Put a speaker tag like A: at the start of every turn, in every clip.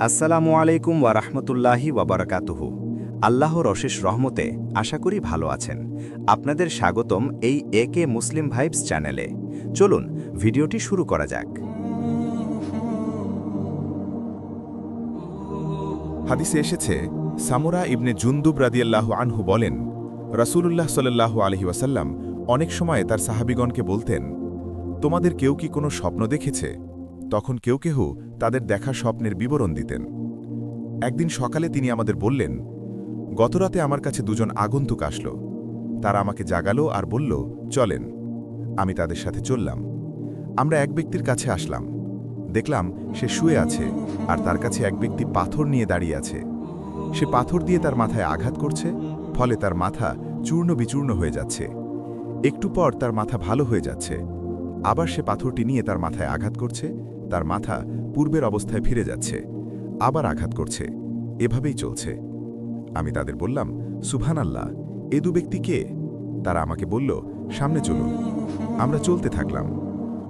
A: আসসালামু আলাইকুম ওয়ারাহমতুল্লাহি ওয়াবারাকাতুহু আল্লাহর অশেষ রহমতে আশা করি ভালো আছেন। আপনাদের স্বাগতম এই এ কে মুসলিম ভাইবস চ্যানেলে। চলুন, ভিডিওটি শুরু করা যাক।
B: হাদিসে এসেছে, সামুরা ইবনে জুন্দুব রাদিয়াল্লাহু আনহু বলেন, রাসূলুল্লাহ সাল্লাল্লাহু আলহি ওয়াসাল্লাম অনেক সময় তার সাহাবিগণকে বলতেন, তোমাদের কেউ কি কোনো স্বপ্ন দেখেছে? তখন কেউ কেহ তাদের দেখা স্বপ্নের বিবরণ দিতেন। একদিন সকালে তিনি আমাদের বললেন, গতরাতে আমার কাছে দুজন আগন্তুক আসলো। তারা আমাকে জাগালো আর বলল, চলেন, আমি তাদের সাথে চললাম। আমরা এক ব্যক্তির কাছে আসলাম। দেখলাম সে শুয়ে আছে আর তার কাছে এক ব্যক্তি পাথর নিয়ে দাঁড়িয়ে আছে। সে পাথর দিয়ে তার মাথায় আঘাত করছে, ফলে তার মাথা চূর্ণ বিচূর্ণ হয়ে যাচ্ছে। একটু পর তার মাথা ভালো হয়ে যাচ্ছে। আবার সে পাথরটি নিয়ে তার মাথায় আঘাত করছে তার মাথা পূর্বের অবস্থায় ফিরে যাচ্ছে, আবার আঘাত করছে। এভাবেই চলছে। আমি তাদের বললাম সুভান আল্লাহ এ দু ব্যক্তি কে? তারা আমাকে বলল, সামনে চলুন, আমরা চলতে থাকলাম।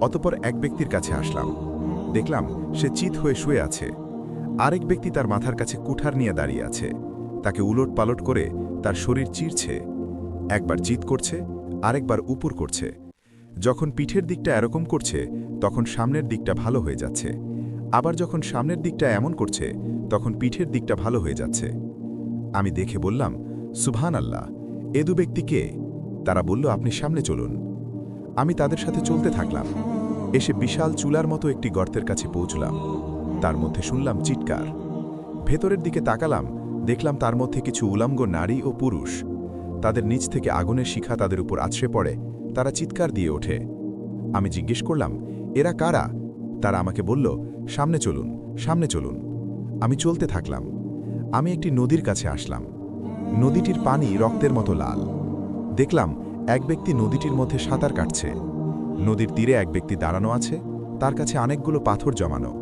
B: অতপর এক ব্যক্তির কাছে আসলাম। দেখলাম সে চিত হয়ে শুয়ে আছে। আরেক ব্যক্তি তার মাথার কাছে কুঠার নিয়ে দাঁড়িয়ে আছে। তাকে উলট পালট করে তার শরীর চিরছে। একবার চিত করছে, আরেকবার উপর করছে। যখন পিঠের দিকটা এরকম করছে, তখন সামনের দিকটা ভালো হয়ে যাচ্ছে। আবার যখন সামনের দিকটা এমন করছে, তখন পিঠের দিকটা ভালো হয়ে যাচ্ছে। আমি দেখে বললাম সুবহান আল্লাহ এ দু ব্যক্তি কে? তারা বলল, আপনি সামনে চলুন। আমি তাদের সাথে চলতে থাকলাম। এসে বিশাল চুলার মতো একটি গর্তের কাছে পৌঁছলাম। তার মধ্যে শুনলাম চিৎকার। ভেতরের দিকে তাকালাম, দেখলাম তার মধ্যে কিছু উলাঙ্গ নারী ও পুরুষ। তাদের নিচ থেকে আগুনের শিখা তাদের উপর আছড়ে পড়ে। তারা চিৎকার দিয়ে ওঠে। আমি জিজ্ঞেস করলাম, এরা কারা? তারা আমাকে বলল, সামনে চলুন সামনে চলুন। আমি চলতে থাকলাম। আমি একটি নদীর কাছে আসলাম। নদীটির পানি রক্তের মতো লাল। দেখলাম এক ব্যক্তি নদীটির মধ্যে সাঁতার কাটছে। নদীর তীরে এক ব্যক্তি দাঁড়ানো আছে, তার কাছে অনেকগুলো পাথর জমানো।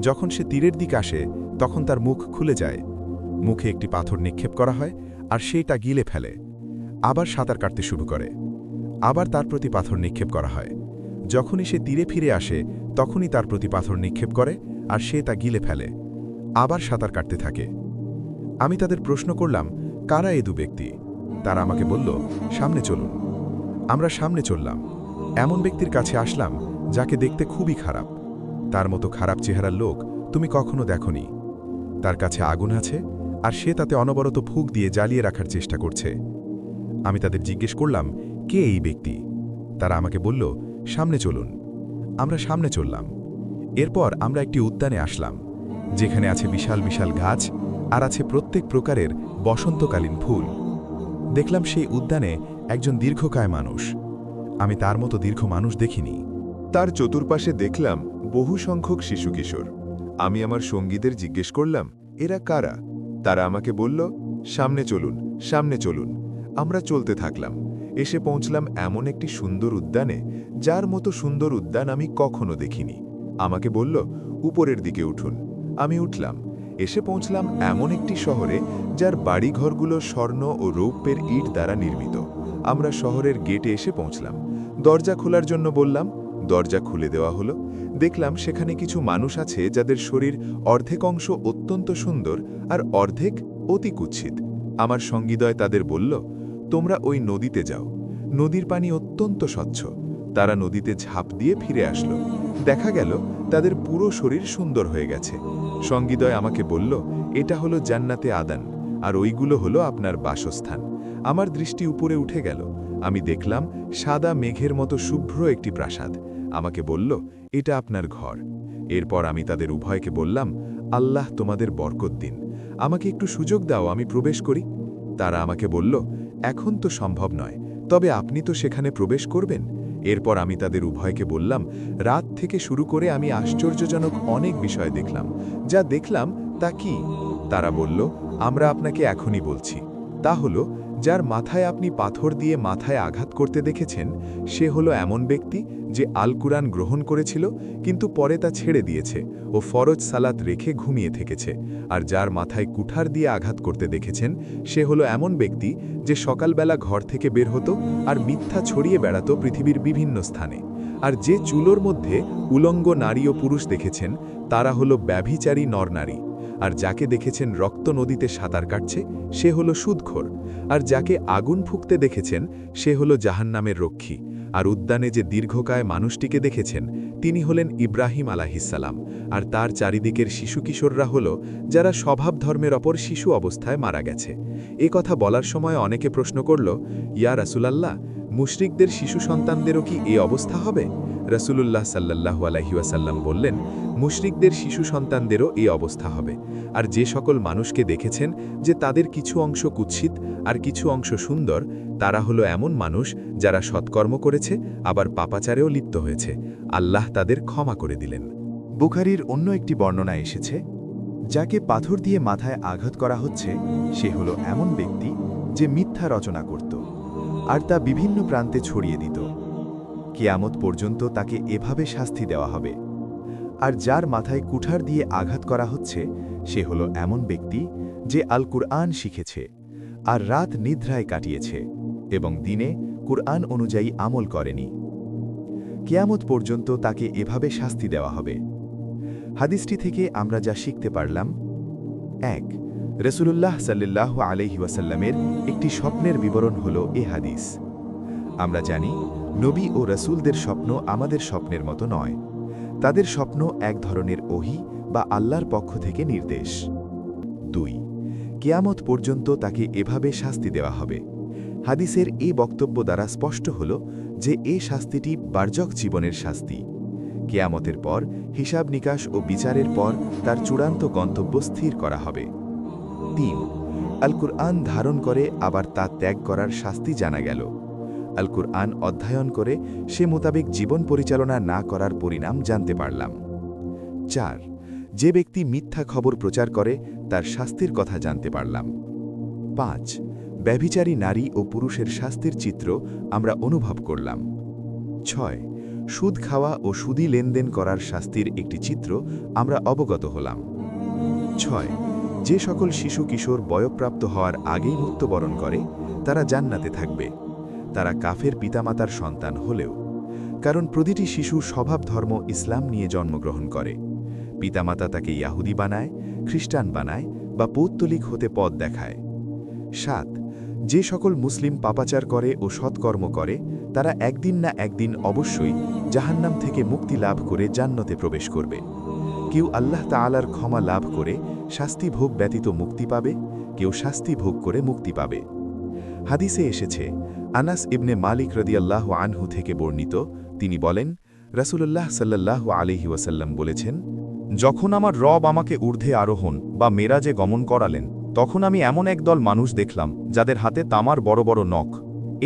B: যখন সে তীরের দিক আসে, তখন তার মুখ খুলে যায়। মুখে একটি পাথর নিক্ষেপ করা হয়, আর সেইটা গিলে ফেলে। আবার সাঁতার কাটতে শুরু করে। আবার তার প্রতি পাথর নিক্ষেপ করা হয়। যখনই সে তীরে ফিরে আসে, তখনই তার প্রতি পাথর নিক্ষেপ করে আর সে তা গিলে ফেলে। আবার সাঁতার কাটতে থাকে। আমি তাদের প্রশ্ন করলাম, কারা এ দু ব্যক্তি? তারা আমাকে বলল, সামনে চলুন। আমরা সামনে চললাম। এমন ব্যক্তির কাছে আসলাম, যাকে দেখতে খুবই খারাপ। তার মতো খারাপ চেহারার লোক তুমি কখনো দেখনি। তার কাছে আগুন আছে আর সে তাতে অনবরত ফুক দিয়ে জ্বালিয়ে রাখার চেষ্টা করছে। আমি তাদের জিজ্ঞেস করলাম কে এই ব্যক্তি? তারা আমাকে বলল, সামনে চলুন। আমরা সামনে চললাম। এরপর আমরা একটি উদ্যানে আসলাম, যেখানে আছে বিশাল বিশাল গাছ আর আছে প্রত্যেক প্রকারের বসন্তকালীন ফুল। দেখলাম সেই উদ্যানে একজন দীর্ঘকায় মানুষ। আমি তার মতো দীর্ঘ মানুষ দেখিনি।
C: তার চতুর্পাশে দেখলাম বহু সংখ্যক শিশু কিশোর। আমি আমার সঙ্গীদের জিজ্ঞেস করলাম, এরা কারা? তারা আমাকে বলল, সামনে চলুন সামনে চলুন, আমরা চলতে থাকলাম। এসে পৌঁছলাম এমন একটি সুন্দর উদ্যানে, যার মতো সুন্দর উদ্যান আমি কখনো দেখিনি। আমাকে বলল, উপরের দিকে উঠুন। আমি উঠলাম। এসে পৌঁছলাম এমন একটি শহরে, যার বাড়িঘরগুলো স্বর্ণ ও রৌপ্যের ইট দ্বারা নির্মিত। আমরা শহরের গেটে এসে পৌঁছলাম। দরজা খোলার জন্য বললাম, দরজা খুলে দেওয়া হলো। দেখলাম সেখানে কিছু মানুষ আছে, যাদের শরীর অর্ধেক অংশ অত্যন্ত সুন্দর আর অর্ধেক অতি কুৎসিত। আমার সঙ্গীদয় তাদের বলল তোমরা ওই নদীতে যাও। নদীর পানি অত্যন্ত স্বচ্ছ। তারা নদীতে ঝাঁপ দিয়ে ফিরে আসলো। দেখা গেল তাদের পুরো শরীর সুন্দর হয়ে গেছে। সঙ্গীদয় আমাকে বলল, এটা হলো জান্নাতে আদান, আর ওইগুলো হলো আপনার বাসস্থান। আমার দৃষ্টি উপরে উঠে গেল। আমি দেখলাম সাদা মেঘের মতো শুভ্র একটি প্রাসাদ। আমাকে বলল, এটা আপনার ঘর। এরপর আমি তাদের উভয়কে বললাম, আল্লাহ তোমাদের বরকত দিন। আমাকে একটু সুযোগ দাও, আমি প্রবেশ করি। তারা আমাকে বলল এখন তো সম্ভব নয়, তবে আপনি তো সেখানে প্রবেশ করবেন। এরপর আমি তাদের উভয়কে বললাম, রাত থেকে শুরু করে আমি আশ্চর্যজনক অনেক বিষয় দেখলাম। যা দেখলাম তা কি? তারা বলল, আমরা আপনাকে এখনই বলছি। তা হলো, যার মাথায় আপনি পাথর দিয়ে মাথায় আঘাত করতে দেখেছেন, সে হলো এমন ব্যক্তি যে আল কুরআন গ্রহণ করেছিল, কিন্তু পরে তা ছেড়ে দিয়েছে ও ফরজ সালাত রেখে ঘুমিয়ে থেকেছে। আর যার মাথায় কুঠার দিয়ে আঘাত করতে দেখেছেন, সে হলো এমন ব্যক্তি যে সকালবেলা ঘর থেকে বের হতো আর মিথ্যা ছড়িয়ে বেড়াতো পৃথিবীর বিভিন্ন স্থানে। আর যে চুলোর মধ্যে উলঙ্গ নারী ও পুরুষ দেখেছেন, তারা হলো ব্যভিচারী নরনারী আর যাকে দেখেছেন রক্ত নদীতে সাঁতার কাটছে, সে হলো সুদখোর। আর যাকে আগুন ফুঁকতে দেখেছেন, সে হলো জাহান্নামের রক্ষী। আর উদ্যানে যে দীর্ঘকায় মানুষটিকে দেখেছেন, তিনি হলেন ইব্রাহিম আলাহিসাল্লাম। আর তার চারিদিকের শিশু কিশোররা হল, যারা স্বভাব ধর্মের অপর শিশু অবস্থায় মারা গেছে। এ কথা বলার সময় অনেকে প্রশ্ন করল, ইয়া রাসুলাল্লাহ, মুশরিকদের শিশু সন্তানদেরও কি এ অবস্থা হবে? রসুলুল্লাহ সাল্লাহু আলহিউসাল্লাম বললেন মুশরিকদের শিশু সন্তানদেরও এই অবস্থা হবে। আর যে সকল মানুষকে দেখেছেন যে তাদের কিছু অংশ কুৎসিত আর কিছু অংশ সুন্দর, তারা হলো এমন মানুষ যারা সৎকর্ম করেছে, আবার পাপাচারেও লিপ্ত হয়েছে। আল্লাহ তাদের ক্ষমা করে দিলেন।
D: বুখারির অন্য একটি বর্ণনা এসেছে, যাকে পাথর দিয়ে মাথায় আঘাত করা হচ্ছে, সে হলো এমন ব্যক্তি যে মিথ্যা রচনা করত আর তা বিভিন্ন প্রান্তে ছড়িয়ে দিত। কেয়ামত পর্যন্ত তাকে এভাবে শাস্তি দেওয়া হবে। আর যার মাথায় কুঠার দিয়ে আঘাত করা হচ্ছে, সে হল এমন ব্যক্তি যে আল কুরআন শিখেছে আর রাত নিদ্রায় কাটিয়েছে এবং দিনে কুরআন অনুযায়ী আমল করেনি। কেয়ামত পর্যন্ত তাকে এভাবে শাস্তি দেওয়া হবে। হাদিসটি থেকে আমরা যা শিখতে পারলাম, এক, রসুলুল্লাহ সাল্লাহ আলহি ওয়াসাল্লামের একটি স্বপ্নের বিবরণ হল এ হাদিস। আমরা জানি, নবী ও রসুলদের স্বপ্ন আমাদের স্বপ্নের মতো নয়। তাদের স্বপ্ন এক ধরনের ওহি বা আল্লাহর পক্ষ থেকে নির্দেশ। দুই, কেয়ামত পর্যন্ত তাকে এভাবে শাস্তি দেওয়া হবে। হাদিসের এই বক্তব্য দ্বারা স্পষ্ট হল যে এ শাস্তিটি বার্জক জীবনের শাস্তি। কেয়ামতের পর হিসাব নিকাশ ও বিচারের পর তার চূড়ান্ত গন্তব্য স্থির করা হবে। তিন আল কুরআন ধারণ করে আবার তা ত্যাগ করার শাস্তি জানা গেল। আল কুরআন অধ্যয়ন করে সে মোতাবেক জীবন পরিচালনা না করার পরিণাম জানতে পারলাম। চার, যে ব্যক্তি মিথ্যা খবর প্রচার করে, তার শাস্তির কথা জানতে পারলাম। পাঁচ, ব্যভিচারী নারী ও পুরুষের শাস্তির চিত্র আমরা অনুভব করলাম। ছয়, সুদ খাওয়া ও সুদি লেনদেন করার শাস্তির একটি চিত্র আমরা অবগত হলাম। ছয়, যে সকল শিশু কিশোর বয়প্রাপ্ত হওয়ার আগেই মৃত্যুবরণ করে, তারা জান্নাতে থাকবে। তারা কাফের পিতামাতার সন্তান হলেও, কারণ প্রতিটি শিশু স্বভাব ধর্ম ইসলাম নিয়ে জন্মগ্রহণ করে। পিতামাতা তাকে ইয়াহুদি বানায়, খ্রিস্টান বানায় বা পৌত্তলিক হতে পথ দেখায়। সাত, যে সকল মুসলিম পাপাচার করে ও সৎকর্ম করে, তারা একদিন না একদিন অবশ্যই জাহান্নাম থেকে মুক্তি লাভ করে জান্নতে প্রবেশ করবে। কেউ আল্লাহ তাআলার ক্ষমা লাভ করে শাস্তি ভোগ ব্যতীত মুক্তি পাবে, কেউ শাস্তি ভোগ করে মুক্তি পাবে। হাদিসে এসেছে আনাস ইবনে মালিক রদিয়াল্লাহ আনহু থেকে বর্ণিত, তিনি বলেন, রাসূলুল্লাহ সাল্লাহ আলিহি ওয়াসাল্লাম বলেছেন,
E: যখন আমার রব আমাকে ঊর্ধ্বে আরোহণ বা মেরাজে গমন করালেন, তখন আমি এমন একদল মানুষ দেখলাম, যাদের হাতে তামার বড় বড় নখ।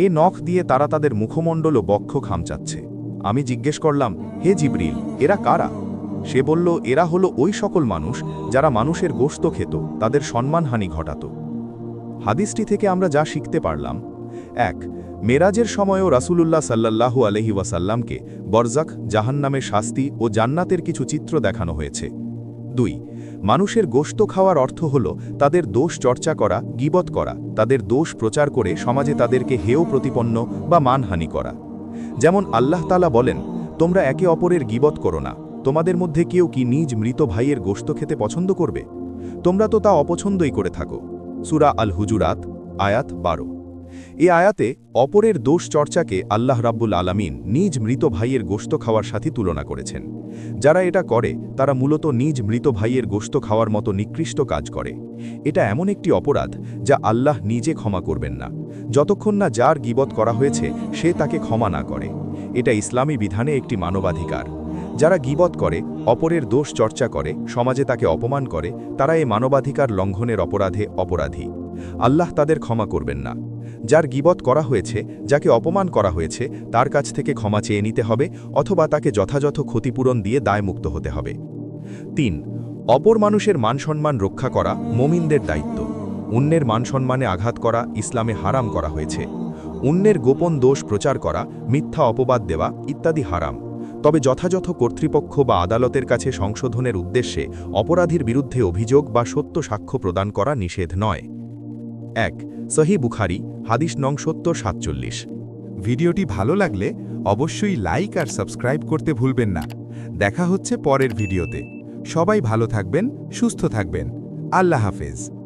E: এ নখ দিয়ে তারা তাদের মুখমণ্ডল ও বক্ষ খামচাচ্ছে আমি জিজ্ঞেস করলাম, হে জিবরিল, এরা কারা? সে বলল, এরা হলো ওই সকল মানুষ যারা মানুষের গোস্ত খেত, তাদের সম্মানহানি ঘটাত। হাদিসটি থেকে আমরা যা শিখতে পারলাম, এক মেরাজের সময়ও রাসূলুল্লাহ সাল্লাল্লাহু আলহি ওয়াসাল্লামকে বরজাক, জাহান্নামের শাস্তি ও জান্নাতের কিছু চিত্র দেখানো হয়েছে। দুই, মানুষের গোশত খাওয়ার অর্থ হল তাদের দোষ চর্চা করা, গিবত করা, তাদের দোষ প্রচার করে সমাজে তাদেরকে হেয় প্রতিপন্ন বা মানহানি করা। যেমন আল্লাহ তালা বলেন, তোমরা একে অপরের গিবত করো না। তোমাদের মধ্যে কেউ কি নিজ মৃত ভাইয়ের গোশত খেতে পছন্দ করবে? তোমরা তো তা অপছন্দই করে থাকো। সুরা আল হুজুরাত আয়াত বারো। এ আয়াতে অপরের দোষ চর্চাকে আল্লাহ রাব্বুল আলামিন নিজ মৃত ভাইয়ের গোশত খাওয়ার সাথে তুলনা করেছেন। যারা এটা করে, তারা মূলত নিজ মৃত ভাইয়ের গোশত খাওয়ার মতো নিকৃষ্ট কাজ করে। এটা এমন একটি অপরাধ যা আল্লাহ নিজে ক্ষমা করবেন না। যতক্ষণ না যার গিবত করা হয়েছে, সে তাকে ক্ষমা না করে। এটা ইসলামী বিধানে একটি মানবাধিকার। যারা গিবত করে, অপরের দোষ চর্চা করে, সমাজে তাকে অপমান করে, তারা এ মানবাধিকার লঙ্ঘনের অপরাধে অপরাধী। আল্লাহ তাদের ক্ষমা করবেন না। যার গিবত করা হয়েছে, যাকে অপমান করা হয়েছে, তার কাছ থেকে ক্ষমা চেয়ে নিতে হবে, অথবা তাকে যথাযথ ক্ষতিপূরণ দিয়ে দায়মুক্ত হতে হবে। তিন, অপর মানুষের মানসম্মান রক্ষা করা মোমিনদের দায়িত্ব। অন্যের মানসম্মানে আঘাত করা ইসলামে হারাম করা হয়েছে। অন্যের গোপন দোষ প্রচার করা, মিথ্যা অপবাদ দেওয়া ইত্যাদি হারাম। তবে যথাযথ কর্তৃপক্ষ বা আদালতের কাছে সংশোধনের উদ্দেশ্যে অপরাধীর বিরুদ্ধে অভিযোগ বা সত্য সাক্ষ্য প্রদান করা নিষেধ নয়। এক, সহি বুখারি হাদিস নং সত্তর সাতচল্লিশ।
B: ভিডিওটি ভালো লাগলে অবশ্যই লাইক আর সাবস্ক্রাইব করতে ভুলবেন না। দেখা হচ্ছে পরের ভিডিওতে। সবাই ভালো থাকবেন, সুস্থ থাকবেন।
C: আল্লাহ হাফেজ।